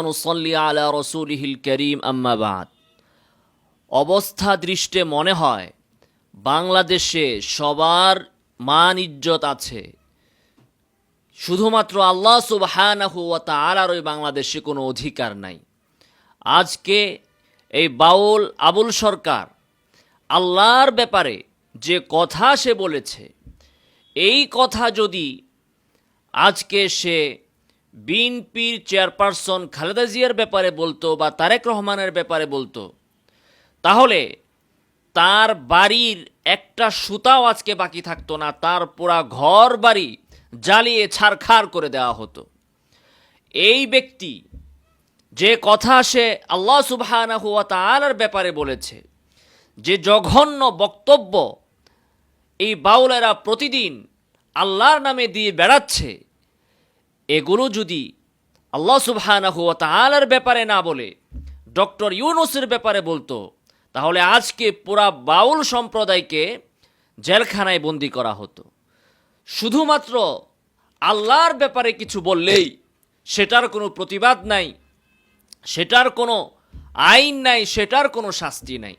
অনুসল্লি আলা রসুলিহিল করিম আম্মাবাদ অবস্থা দৃষ্টে মনে হয়, বাংলাদেশে সবার মান ইজ্জত আছে। শুধুমাত্র আল্লাহ সুবহানাহু ওয়া তাআলার ওই বাংলাদেশে কোনো অধিকার নাই। আজকে এই বাউল, আবুল সরকার, আল্লাহর ব্যাপারে যে কথা সে বলেছে, এই কথা যদি আজকে সে বিএনপির চেয়ারপারসন খালেদা জিয়ার ব্যাপারে বলতো বা তারেক রহমানের ব্যাপারে বলতো, তাহলে তার বাড়ির একটা সুতাও আজকে বাকি থাকতো না, তার পুরা ঘর বাড়ি জ্বালিয়ে ছারখার করে দেওয়া হতো। এই ব্যক্তি যে কথা সে আল্লাহ সুবহানাহু ওয়া তাআলার ব্যাপারে বলেছে, যে জঘন্য বক্তব্য এই বাউলেরা প্রতিদিন আল্লাহর নামে দিয়ে বেড়াচ্ছে এগুলো যদি আল্লাহ ওয়া তাআলার ব্যাপারে না বলে, ডক্টর ইউনুসের ব্যাপারে বলতো, তাহলে আজকে পুরা বাউল সম্প্রদায়কে জেলখানায় বন্দি করা হতো। শুধুমাত্র আল্লাহর ব্যাপারে কিছু বললেই সেটার কোনো প্রতিবাদ নাই, সেটার কোনো আইন নাই, সেটার কোনো শাস্তি নাই।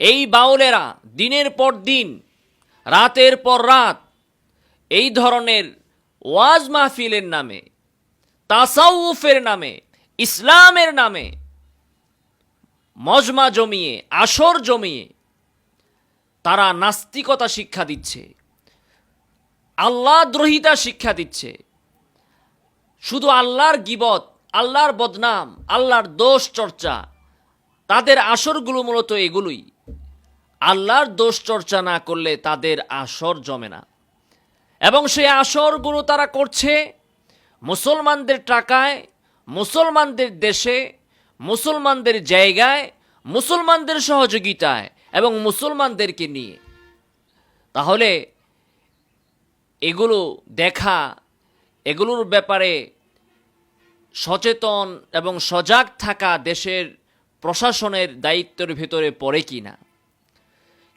এই বাউলেরা দিনের পর দিন, রাতের পর রাত, এই ধরনের ওয়াজ মাহফিলের নামে, তাসাউফের নামে, ইসলামের নামে মজমা জমিয়ে, আসর জমিয়ে তারা নাস্তিকতা শিক্ষা দিচ্ছে, আল্লাহ দ্রোহিতা শিক্ষা দিচ্ছে। শুধু আল্লাহর গিবত, আল্লাহর বদনাম, আল্লাহর দোষ চর্চা, তাদের আসরগুলো মূলত এগুলোই। আল্লাহর দোষ চর্চা না করলে তাদের আসর জমে না। এবং সেই আসরগুলো তারা করছে মুসলমানদের টাকায়, মুসলমানদের দেশে, মুসলমানদের জায়গায়, মুসলমানদের সহযোগিতায় এবং মুসলমানদেরকে নিয়ে। তাহলে এগুলো দেখা, এগুলোর ব্যাপারে সচেতন এবং সজাগ থাকা দেশের প্রশাসনের দায়িত্বের ভেতরে পড়ে কি না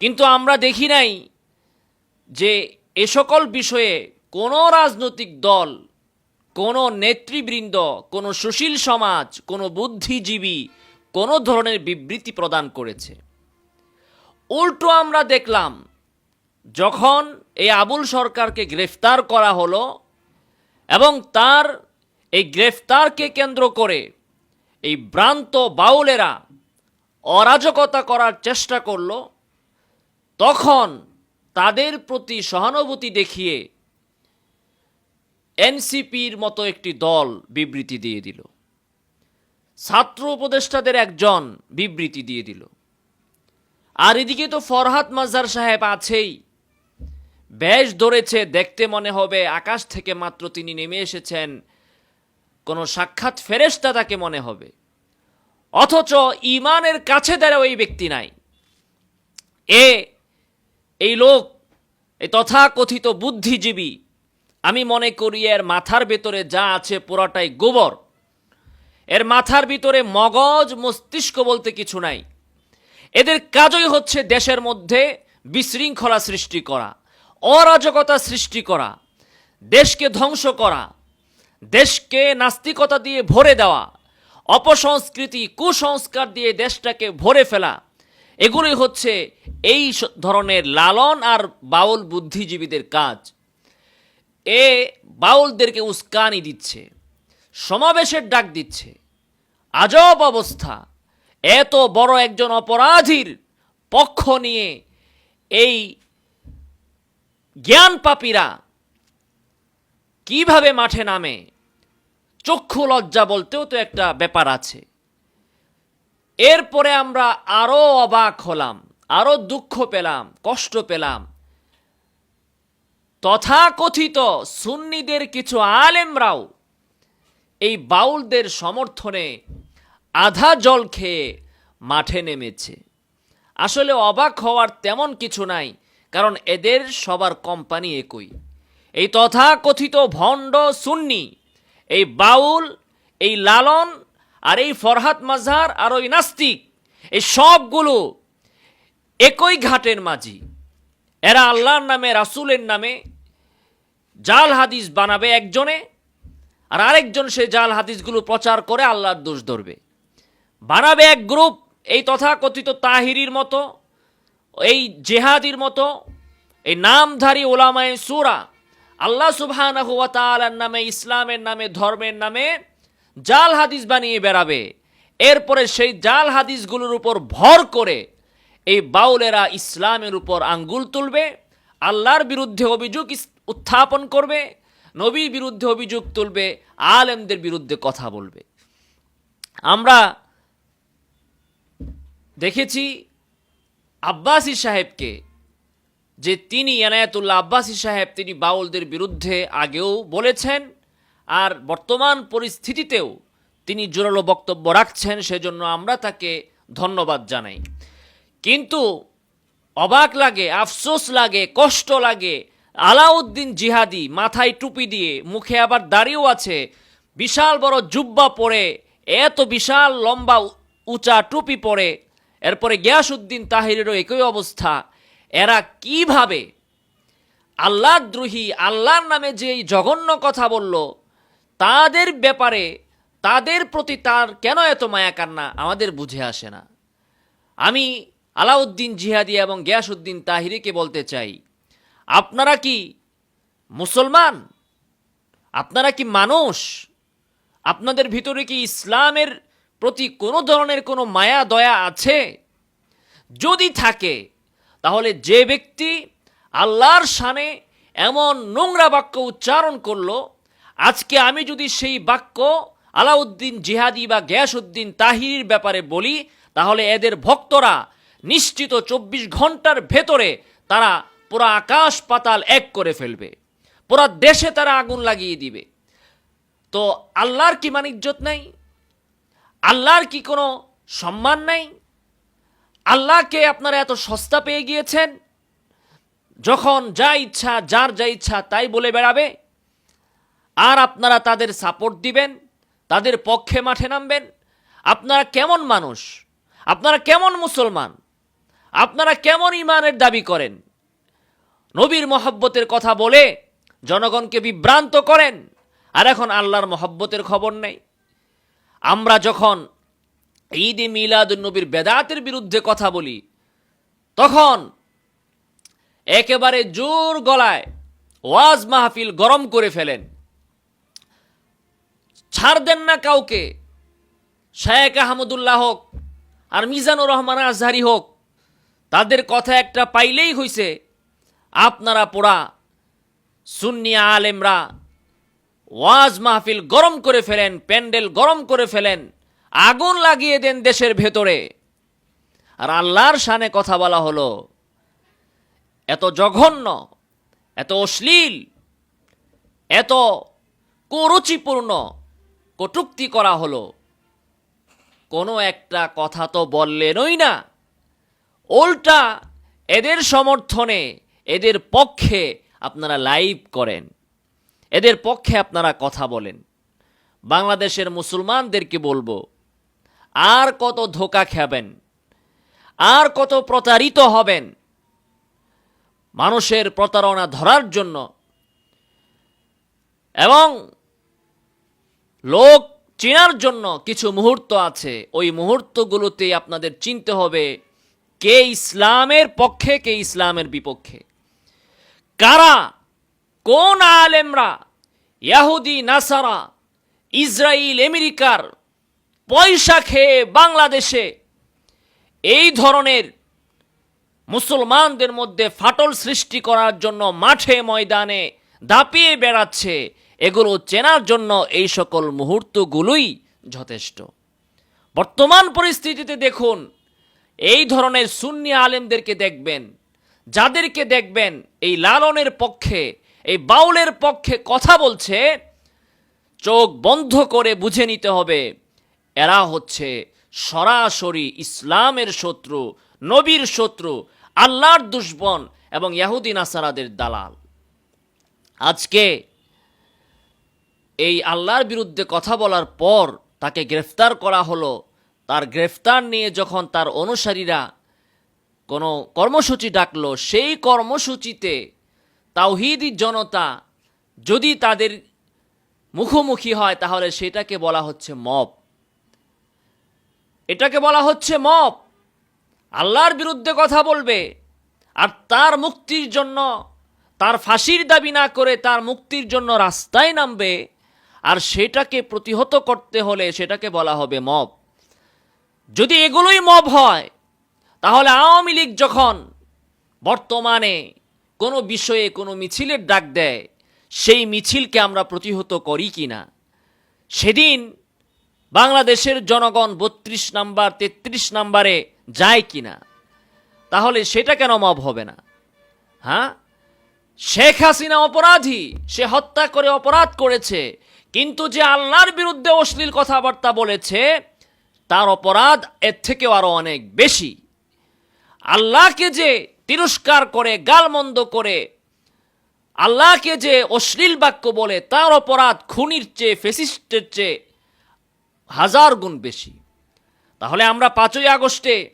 কিন্তু আমরা দেখি নাই যে এ সকল বিষয়ে কোনো রাজনৈতিক দল, কোনো নেতৃবৃন্দ, কোনো সুশীল সমাজ, কোনো বুদ্ধিজীবী, কোনো ধরনের বিবৃতি প্রদান করেছে। উল্টো আমরা দেখলাম, যখন এই আবুল সরকারকে গ্রেফতার করা হলো এবং তার এই গ্রেফতারকে কেন্দ্র করে এই ভ্রান্ত বাউলেরা অরাজকতা করার চেষ্টা করল, তখন তাদের প্রতি সহানুভূতি দেখিয়ে এনসিপির মতো একটি দল বিবৃতি দিয়ে দিল। ছাত্র উপদেষ্টাদের একজন বিবৃতি দিয়ে দিল। আর এদিকে তো ফরহাদ মাজার সাহেব আছেই। বেশ ধরেছে, দেখতে মনে হবে আকাশ থেকে মাত্র তিনি নেমে এসেছেন। কোনো সাক্ষাৎ ফেরেস্তা তাকে মনে হবে। অথচ ইমানের কাছে দাঁড়া ওই ব্যক্তি নাই। এ এই লোক, এই তথাকথিত বুদ্ধিজীবী, আমি মনে করি এর মাথার ভেতরে যা আছে পুরাটাই গোবর। এর মাথার ভিতরে মগজ, মস্তিষ্ক বলতে কিছু নাই। এদের কাজই হচ্ছে দেশের মধ্যে বিশৃঙ্খলা সৃষ্টি করা, অরাজকতা সৃষ্টি করা, দেশকে ধ্বংস করা, দেশকে নাস্তিকতা দিয়ে ভরে দেওয়া, অপসংস্কৃতি, কুসংস্কার দিয়ে দেশটাকে ভরে ফেলা। এগুলোই হচ্ছে এই ধরনের লালন আর বাউল বুদ্ধিজীবীদের কাজ। এ বাউলদেরকে উস্কানি দিচ্ছে, সমাবেশের ডাক দিচ্ছে। আজব অবস্থা, এত বড় একজন অপরাধীর পক্ষ নিয়ে এই জ্ঞান পাপীরা কীভাবে মাঠে নামে? চক্ষু লজ্জা বলতেও তো একটা ব্যাপার আছে। এরপরে আমরা আরও অবাক হলাম, আরও দুঃখ পেলাম, কষ্ট পেলাম। তথাকথিত সুন্নিদের কিছু আলেমরাও এই বাউলদের সমর্থনে আধা জল খেয়ে মাঠে নেমেছে। আসলে অবাক হওয়ার তেমন কিছু নাই, কারণ এদের সবার কোম্পানি একই। এই তথাকথিত ভণ্ড সুন্নি, এই বাউল, এই লালন আর এই ফরহাদ মাজহার আর ওই নাস্তিক, এই সবগুলো একই ঘাটের মাঝি। এরা আল্লাহর নামে, রাসুলের নামে জাল হাদিস বানাবে একজনে, আর আরেকজন সে জাল হাদিসগুলো প্রচার করে আল্লাহর দোষ ধরবে। বানাবে এক গ্রুপ, এই তথাকথিত তাহিরির মতো, এই জেহাদির মতো, এই নামধারী ওলামায় সুরা। আল্লাহ তাআলার নামে, ইসলামের নামে, ধর্মের নামে জাল হাদিস বানিয়ে বেড়াবে। এরপরে সেই জাল হাদিসগুলোর উপর ভর করে এই বাউলেরা ইসলামের উপর আঙ্গুল তুলবে, আল্লাহর বিরুদ্ধে অভিযোগ উত্থাপন করবে, নবীর বিরুদ্ধে অভিযোগ তুলবে, আলেমদের বিরুদ্ধে কথা বলবে। আমরা দেখেছি আব্বাসী সাহেবকে যে তিনি এনায়াতুল্লাহ আব্বাসী সাহেব তিনি বাউলদের বিরুদ্ধে আগেও বলেছেন আর বর্তমান পরিস্থিতিতেও তিনি জোরালো বক্তব্য রাখছেন, সেজন্য আমরা তাকে ধন্যবাদ জানাই। কিন্তু অবাক লাগে, আফসোস লাগে, কষ্ট লাগে, আলাউদ্দিন জিহাদি মাথায় টুপি দিয়ে মুখে আবার দাড়িও আছে, বিশাল বড় জুব্বা পরে, এত বিশাল লম্বা উঁচা টুপি পরে, এরপরে গিয়াসউদ্দিন তাহিরেরও একই অবস্থা, এরা কীভাবে আল্লাহর দ্রোহী আল্লাহর নামে যে জঘন্য কথা বলল তাদের ব্যাপারে, তাদের প্রতি তার কেন এত মায়া কান্না আমাদের বুঝে আসে না। আমি আলাউদ্দিন জিহাদি এবং গিয়াসউদ্দিন তাহিরিকে বলতে চাই, আপনারা কি মুসলমান? আপনারা কি মানুষ? আপনাদের ভিতরে কি ইসলামের প্রতি কোনো ধরনের কোনো মায়া, দয়া আছে? যদি থাকে, তাহলে যে ব্যক্তি আল্লাহর শানে এমন নোংরা বাক্য উচ্চারণ করল আজকে আমি যদি সেই বাক্য আলাউদ্দিন জিহাদি বা গ্যাসউদ্দিন তাহিরির ব্যাপারে বলি, তাহলে এদের ভক্তরা নিশ্চিত চব্বিশ ঘণ্টার ভেতরে তারা পুরো আকাশ পাতাল এক করে ফেলবে। পুরো দেশে তারা আগুন লাগিয়ে দিবে। তো আল্লাহর কি মান ইজ্জত নাই? আল্লাহর কি কোনো সম্মান নাই? আল্লাহকে আপনারা এত সস্তা পেয়ে গিয়েছেন? যখন যা ইচ্ছা, যার যা ইচ্ছা তাই বলে বেড়াবে? আর আপনারা তাদের সাপোর্ট দিবেন, তাদের পক্ষে মাঠে নামবেন। আপনারা কেমন মানুষ? আপনারা কেমন মুসলমান? আপনারা কেমন ইমানের দাবি করেন? নবীর মহব্বতের কথা বলে জনগণকে বিভ্রান্ত করেন, আর এখন আল্লাহর মহব্বতের খবর নেই। আমরা যখন ঈদ এ মিলাদুন নবীর বেদাতের বিরুদ্ধে কথা বলি, তখন একেবারে জোর গলায় ওয়াজ মাহফিল গরম করে ফেলেন। ছাড় দেন না কাউকে। শায়েক আহমদুল্লাহ হোক আর মিজানুর রহমান আজহারি হোক, তাদের কথা একটা পাইলেই হইছে, আপনারা পোড়া সুন্নিয়া আলেমরা ওয়াজ মাহফিল গরম করে ফেলেন, প্যান্ডেল গরম করে ফেলেন, আগুন লাগিয়ে দেন দেশের ভেতরে। আর আল্লাহর শানে কথা বলা হলো, এত জঘন্য, এত অশ্লীল, এত কুরুচিপূর্ণ কটুক্তি করা হলো। কোনো একটা কথা তো বললেনই না। উল্টা এদের সমর্থনে, এদের পক্ষে আপনারা লাইভ করেন। এদের পক্ষে আপনারা কথা বলেন। বাংলাদেশের মুসলমানদেরকে বলব, আর কত ধোকা খাবেন, আর কত প্রতারিত হবেন মানুষের প্রতারণা ধরার জন্য। এবং লোক চেনার জন্য কিছু মুহূর্ত আছে। ওই মুহূর্তগুলোতে আপনাদের চিনতে হবে কে ইসলামের পক্ষে, কে ইসলামের বিপক্ষে। কারা? কোন আলেমরা? ইয়াহুদি, নাসারা ইসরায়েল আমেরিকার পয়সা খেয়ে বাংলাদেশে এই ধরনের মুসলমানদের মধ্যে ফাটল সৃষ্টি করার জন্য মাঠে ময়দানে দাপিয়ে বেড়াচ্ছে এগুলো চেনার জন্য এই সকল মুহূর্তগুলোই যথেষ্ট। বর্তমান পরিস্থিতিতে দেখুন, এই ধরনের সুন্নি আলেমদেরকে দেখবেন, যাদেরকে দেখবেন, এই লালনের পক্ষে, এই বাউলের পক্ষে কথা বলছে, চোখ বন্ধ করে বুঝে নিতে হবে, এরা হচ্ছে সরাসরি ইসলামের শত্রু, নবীর শত্রু, আল্লাহর দুশ্মন এবং ইয়াহুদিন আসারাদের দালাল। আজকে এই আল্লাহর বিরুদ্ধে কথা বলার পর তাকে গ্রেফতার করা হলো। তার গ্রেফতার নিয়ে যখন তার অনুসারীরা কোনো কর্মসূচি ডাকলো, সেই কর্মসূচিতে তাওহিদি জনতা যদি তাদের মুখোমুখি হয়, তাহলে সেটাকে বলা হচ্ছে মপ এটাকে বলা হচ্ছে মপ আল্লাহর বিরুদ্ধে কথা বলবে আর তার মুক্তির জন্য, তার ফাঁসির দাবি না করে তার মুক্তির জন্য রাস্তায় নামবে আর সেটাকে প্রতিহত করতে হলে সেটাকে বলা হবে মব। যদি এগুলোই মব হয়, তাহলে আওয়ামী লীগ যখন বর্তমানে কোনো বিষয়ে কোনো মিছিলের ডাক দেয়, সেই মিছিলকে আমরা প্রতিহত করি কি না? সেদিন বাংলাদেশের জনগণ বত্রিশ নাম্বার, তেত্রিশ নাম্বারে যায় কি না? তাহলে সেটা কেন মব হবে না? হ্যাঁ? শেখ হাসিনা অপরাধী, সে হত্যা করে অপরাধ করেছে কিন্তু যে আল্লাহর বিরুদ্ধে অশ্লীল কথাবার্তা বলেছে, তার অপরাধ এর থেকেও আরও অনেক বেশি। আল্লাহকে যে তিরস্কার করে, গালমন্দ করে, আল্লাহকে যে অশ্লীল বাক্য বলে, তার অপরাধ খুনির চেয়ে, ফেসিস্টের চেয়ে হাজার গুণ বেশি। তাহলে আমরা পাঁচই আগস্টে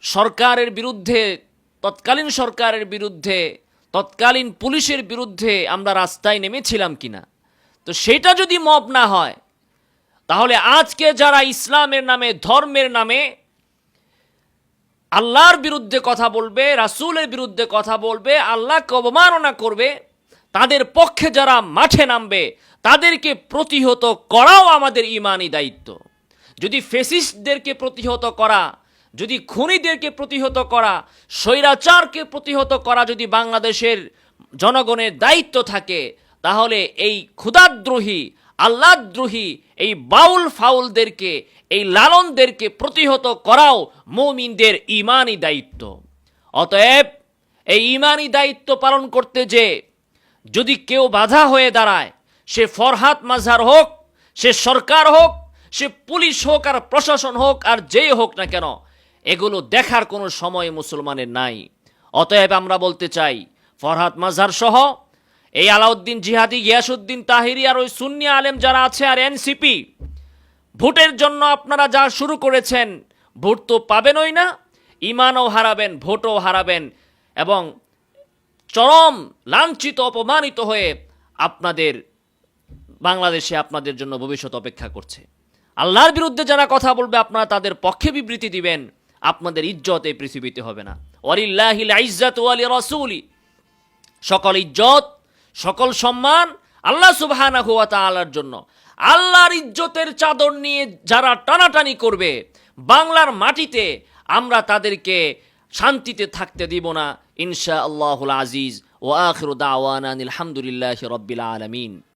সরকারের বিরুদ্ধে, তৎকালীন সরকারের বিরুদ্ধে, তৎকালীন পুলিশের বিরুদ্ধে আমরা রাস্তায় নেমেছিলাম কিনা? তো সেটা যদি মব না হয়, তাহলে আজকে যারা ইসলামের নামে, ধর্মের নামে আল্লাহর বিরুদ্ধে কথা বলবে, রাসূলের বিরুদ্ধে কথা বলবে, আল্লাহকে অবমাননা করবে, তাদের পক্ষে যারা মাঠে নামবে, তাদেরকে প্রতিহত করাও আমাদের ইমানি দায়িত্ব। যদি ফেসিস্টদেরকে প্রতিহত করা, যদি খুনিদেরকে প্রতিহত করা, স্বৈরাচারকে প্রতিহত করা যদি বাংলাদেশের জনগণের দায়িত্ব থাকে তাহলে এই ক্ষুদাদ্রোহী আল্লাদ্রোহী এই বাউল ফাউলদেরকে, এই লালনদেরকে প্রতিহত করাও মৌমিনদের ইমানই দায়িত্ব। অতএব এই ইমানই দায়িত্ব পালন করতে যে, যদি কেউ বাধা হয়ে দাঁড়ায়, সে ফরহাত মাঝার হোক, সে সরকার হোক, সে পুলিশ হোক আর প্রশাসন হোক আর যেই হোক না কেন, এগুলো দেখার কোনো সময় মুসলমানের নাই। অতএব আমরা বলতে চাই ফরহাত মাঝার সহ এই আলাউদ্দিন জিহাদি গিয়াসুদ্দিন তাহিরি আর ওই সুন্নি আলেম যারা আছে আর এনসিপি, ভোটের জন্য আপনারা যা শুরু করেছেন, ভোট তো পাবেনই না, ইমানও হারাবেন, ভোটও হারাবেন এবং চরম লাঞ্ছিত, অপমানিত হয়ে আপনাদের, বাংলাদেশে আপনাদের জন্য ভবিষ্যৎ অপেক্ষা করছে। আল্লাহর বিরুদ্ধে যারা কথা বলবে, আপনারা তাদের পক্ষে বিবৃতি দিবেন, আপনাদের ইজ্জত এই পৃথিবীতে হবে না। ওয়ালিল্লাহিল ইজ্জাত ওয়ালি রাসূলি, সকল ইজ্জত সকল সম্মান আল্লাহ সুবাহানা হুয়া তালার জন্য। আল্লাহর ইজ্জতের চাদর নিয়ে যারা টানাটানি করবে, বাংলার মাটিতে আমরা তাদেরকে শান্তিতে থাকতে দিব না। ইনশা আল্লাহুল আজিজ। ও আখরুদ্দাওয়ান দাওয়ানা আলহামদুলিল্লাহ রব্বিল আলমিন।